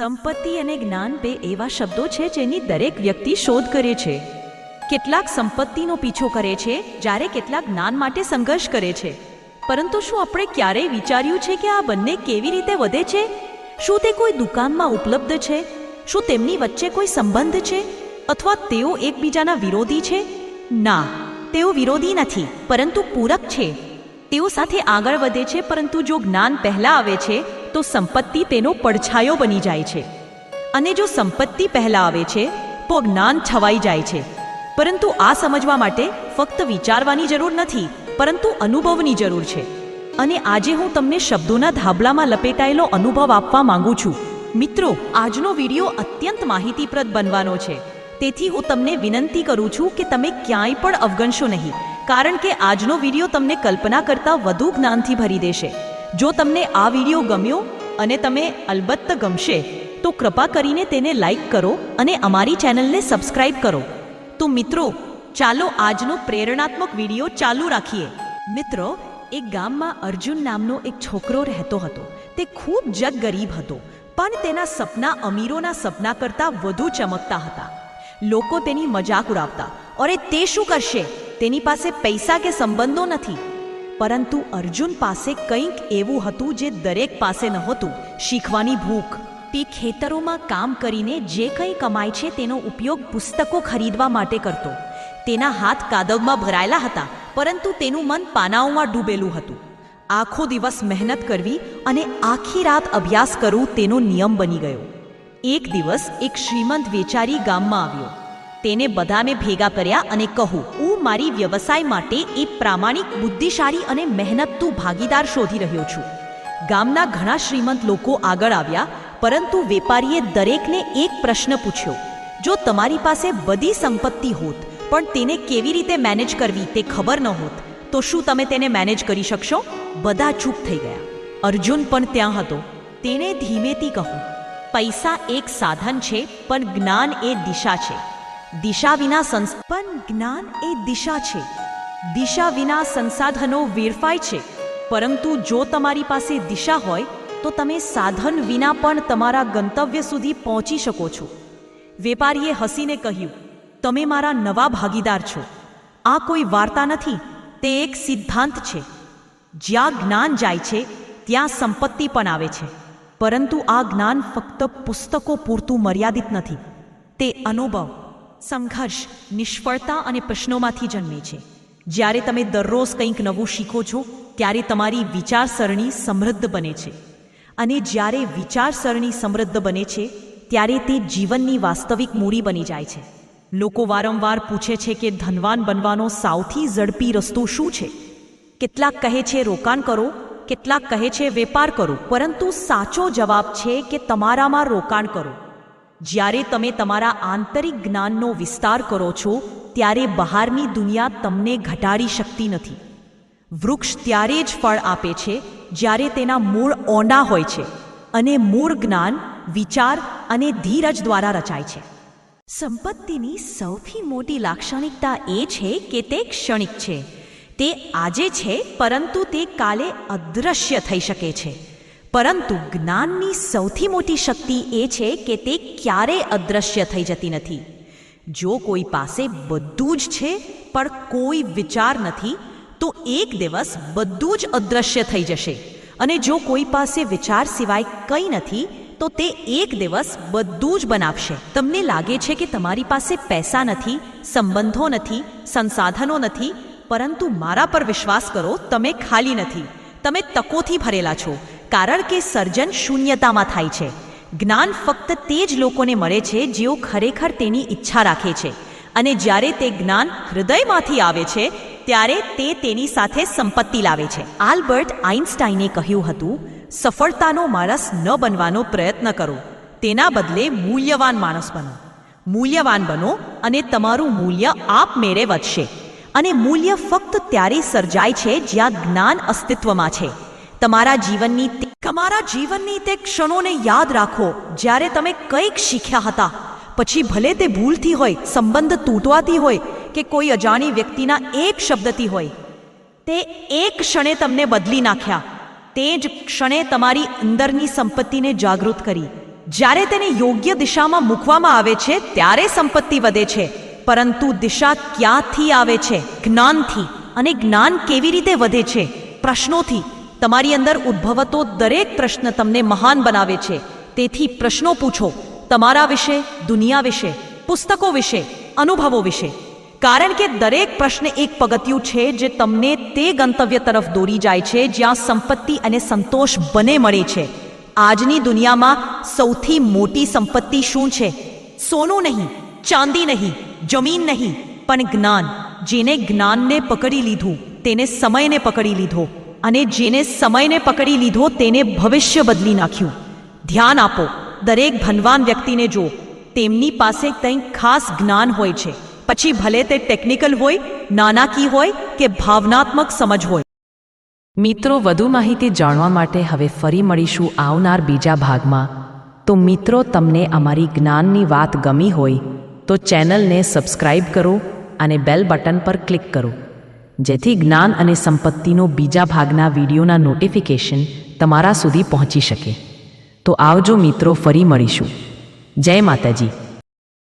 સંપત્તિ અને જ્ઞાન બે એવા શબ્દો છે જેની દરેક વ્યક્તિ શોધ કરે છે. કેટલાક સંપત્તિનો પીછો કરે છે, જ્યારે કેટલાક જ્ઞાન માટે સંઘર્ષ કરે છે. પરંતુ શું આપણે ક્યારેય વિચાર્યું છે કે આ બંને કેવી રીતે વધે છે? શું તે કોઈ દુકાનમાં ઉપલબ્ધ છે? શું તેમની વચ્ચે કોઈ સંબંધ છે? અથવા તેઓ એકબીજાના વિરોધી છે? ના, તેઓ વિરોધી નથી, પરંતુ પૂરક છે. તેઓ સાથે આગળ વધે છે, પરંતુ જો જ્ઞાન પહેલાં આવે છે તો સંપત્તિ તેનો પડછાયો બની જાય છે. અને જો સંપત્તિ પહેલાં આવે છે, તો જ્ઞાન છવાઈ જાય છે. પરંતુ આ સમજવા માટે ફક્ત વિચારવાની જરૂર નથી, પરંતુ અનુભવની જરૂર છે. અને આજે હું તમને શબ્દોના ધાબલામાં લપેટાયેલો અનુભવ આપવા માંગુ છું. મિત્રો, આજનો વીડિયો અત્યંત માહિતીપ્રદ બનવાનો છે. તેથી હું તમને વિનંતી કરું છું કે તમે ક્યાંય પણ અવગણશો નહીં, કારણ કે આજનો વીડિયો તમને કલ્પના કરતાં વધુ જ્ઞાનથી ભરી દેશે. જો તમને આ વીડિયો ગમ્યો અને તમે અલબત્ત ગમશે, તો કૃપા કરીને તેને લાઈક કરો અને અમારી ચેનલને સબસ્ક્રાઇબ કરો. તો મિત્રો, ચાલો આજનો પ્રેરણાત્મક વીડિયો ચાલુ રાખીએ. મિત્રો, એક ગામમાં અર્જુન નામનો એક છોકરો રહેતો હતો. તે ખૂબ જગ ગરીબ હતો, પણ તેના સપના અમીરોના સપના કરતાં વધુ ચમકતા હતા. લોકો તેની મજાક ઉડાવતા, અરે, તે શું કરશે? તેની પાસે પૈસા કે સંબંધો નથી? પરંતુ અર્જુન પાસે કંઈક એવું હતું જે દરેક પાસે નહોતું. શીખવાની ભૂખ. તે ખેતરોમાં કામ કરીને જે કંઈ કમાય છે તેનો ઉપયોગ પુસ્તકો ખરીદવા માટે કરતો. તેના હાથ કાદવમાં ભરાયેલા હતા, પરંતુ તેનું મન પાનાઓમાં ડૂબેલું હતું. આખો દિવસ મહેનત કરવી અને આખી રાત અભ્યાસ કરવું તેનો નિયમ બની ગયો. એક દિવસ એક શ્રીમંત વેચારી ગામમાં આવ્યો. તેને બધાને ભેગા કર્યા અને કહું હું મારી વ્યવસાય માટે એક પ્રામાણિક, બુદ્ધિશાળી અને મહેનતુ ભાગીદાર શોધી રહ્યો છું. ગામના ઘણા શ્રીમંત લોકો આગળ આવ્યા, પરંતુ વેપારીએ દરેકને એક પ્રશ્ન પૂછ્યો. જો તમારી પાસે બધી સંપત્તિ હોત, પણ તેને કેવી રીતે મેનેજ કરવી તે ખબર ન હોત, તો શું તમે તેને મેનેજ કરી શકશો? બધા ચૂપ થઈ ગયા. અર્જુન પણ ત્યાં હતો. તેને ધીમેથી કહું પૈસા એક સાધન છે, પણ જ્ઞાન એ દિશા છે. દિશા વિના સંસ્પન જ્ઞાન એ દિશા છે. દિશા વિના સંસાધનો વેરફાય છે. પરંતુ જો તમારી પાસે દિશા હોય, તો તમે સાધન વિના પણ તમારા ગંતવ્ય સુધી પહોંચી શકો છો. વેપારીએ હસીને કહ્યું, તમે મારા નવા ભાગીદાર છો. આ કોઈ વાર્તા નથી, તે એક સિદ્ધાંત છે. જ્યાં જ્ઞાન જાય છે, ત્યાં સંપત્તિ પણ આવે છે. પરંતુ આ જ્ઞાન ફક્ત પુસ્તકો પૂરતું મર્યાદિત નથી. તે અનુભવ સંઘર્ષ નિષ્ફળતા અને પ્રશ્નોમાંથી જન્મે છે. જ્યારે તમે દરરોજ કંઈક નવું શીખો છો, ત્યારે તમારી વિચારસરણી સમૃદ્ધ બને છે. અને જ્યારે વિચારસરણી સમૃદ્ધ બને છે, ત્યારે તે જીવનની વાસ્તવિક મૂડી બની જાય છે. લોકો વારંવાર પૂછે છે કે ધનવાન બનવાનો સૌથી ઝડપી રસ્તો શું છે? કેટલાક કહે છે રોકાણ કરો, કેટલાક કહે છે વેપાર કરો, પરંતુ સાચો જવાબ છે કે તમારામાં રોકાણ કરો. જ્યારે તમે તમારા આંતરિક જ્ઞાનનો વિસ્તાર કરો છો, ત્યારે બહારની દુનિયા તમને ઘટાડી શકતી નથી. વૃક્ષ ત્યારે જ ફળ આપે છે, જ્યારે તેના મૂળ ઓંડા હોય છે. અને મૂળ જ્ઞાન, વિચાર અને ધીરજ દ્વારા રચાય છે. સંપત્તિની સૌથી મોટી લાક્ષણિકતા એ છે કે તે ક્ષણિક છે. તે આજે છે, પરંતુ તે કાલે અદૃશ્ય થઈ શકે છે. પરંતુ જ્ઞાનની સૌથી મોટી શક્તિ એ છે કે તે ક્યારેય અદૃશ્ય થઈ જતી નથી. જો કોઈ પાસે બધું જ છે, પણ કોઈ વિચાર નથી, તો એક દિવસ બધું જ અદૃશ્ય થઈ જશે. અને જો કોઈ પાસે વિચાર સિવાય કંઈ નથી, તો તે એક દિવસ બધું જ બનાવશે. તમને લાગે છે કે તમારી પાસે પૈસા નથી, સંબંધો નથી, સંસાધનો નથી, પરંતુ મારા પર વિશ્વાસ કરો, તમે ખાલી નથી. તમે તકોથી ભરેલા છો. કારણ કે સર્જન શૂન્યતામાં થાય છે. જ્ઞાન ફક્ત તે જ લોકોને મળે છે જેઓ ખરેખર તેની ઈચ્છા રાખે છે. અને જ્યારે તે જ્ઞાન હૃદયમાંથી આવે છે, ત્યારે તે તેની સાથે સંપત્તિ લાવે છે. આલ્બર્ટ આઇન્સ્ટાઈને કહ્યું હતું, સફળતાનો માણસ ન બનવાનો પ્રયત્ન કરો. તેના બદલે મૂલ્યવાન માણસ બનો. મૂલ્યવાન બનો અને તમારું મૂલ્ય આપમેળે વધશે. અને મૂલ્ય ફક્ત ત્યારે સર્જાય છે જ્યાં જ્ઞાન અસ્તિત્વમાં છે. તમારા જીવનની તમારા જીવનની તે ક્ષણોને યાદ રાખો, જ્યારે તમે કંઈક શીખ્યા હતા. પછી ભલે તે ભૂલથી હોય, સંબંધ તૂટવાથી હોય, કે કોઈ અજાણી વ્યક્તિના એક શબ્દથી હોય, તે એક ક્ષણે તમને બદલી નાખ્યા. તે જ ક્ષણે તમારી અંદરની સંપત્તિને જાગૃત કરી. જ્યારે તેને યોગ્ય દિશામાં મૂકવામાં આવે છે, ત્યારે સંપત્તિ વધે છે. પરંતુ દિશા ક્યાંથી આવે છે? જ્ઞાનથી. અને જ્ઞાન કેવી રીતે વધે છે? પ્રશ્નોથી. તમારી અંદર ઉદ્ભવતો દરેક પ્રશ્ન તમને મહાન બનાવે છે. તેથી પ્રશ્નો પૂછો. તમારા વિશે, દુનિયા વિશે, પુસ્તકો વિશે, અનુભવો વિશે. કારણ કે દરેક પ્રશ્ન એક પગથિયું છે જે તમને તે ગંતવ્ય તરફ દોરી જાય છે જ્યાં સંપત્તિ અને સંતોષ બને મળે છે. આજની દુનિયામાં સૌથી મોટી સંપત્તિ શું છે? સોનું નહીં, ચાંદી નહીં, જમીન નહીં, પણ જ્ઞાન. જેને જ્ઞાનને પકડી લીધું, તેને સમયને પકડી લીધો. અને જેને સમયને પકડી લીધો તેને ભવિષ્ય બદલી નાખ્યું. ધ્યાન આપો, દરેક ધનવાન વ્યક્તિને જો તેમની પાસે કંઈક ખાસ જ્ઞાન હોય છે. પછી ભલે તે ટેકનિકલ હોય નાનાકી હોય કે ભાવનાત્મક સમજ હોય. મિત્રો, વધુ માહિતી જાણવા માટે હવે ફરી મળીશું આવનાર બીજા ભાગમાં. તો મિત્રો, તમને અમારી જ્ઞાનની વાત ગમી હોય, તો ચેનલને સબસ્ક્રાઇબ કરો અને બેલ બટન પર ક્લિક કરો. જેથી જ્ઞાન અને સંપત્તિનો બીજા ભાગના વિડીયોના નોટિફિકેશન તમારા સુધી પહોંચી શકે. તો આવજો મિત્રો, ફરી મળીશું. જય માતાજી.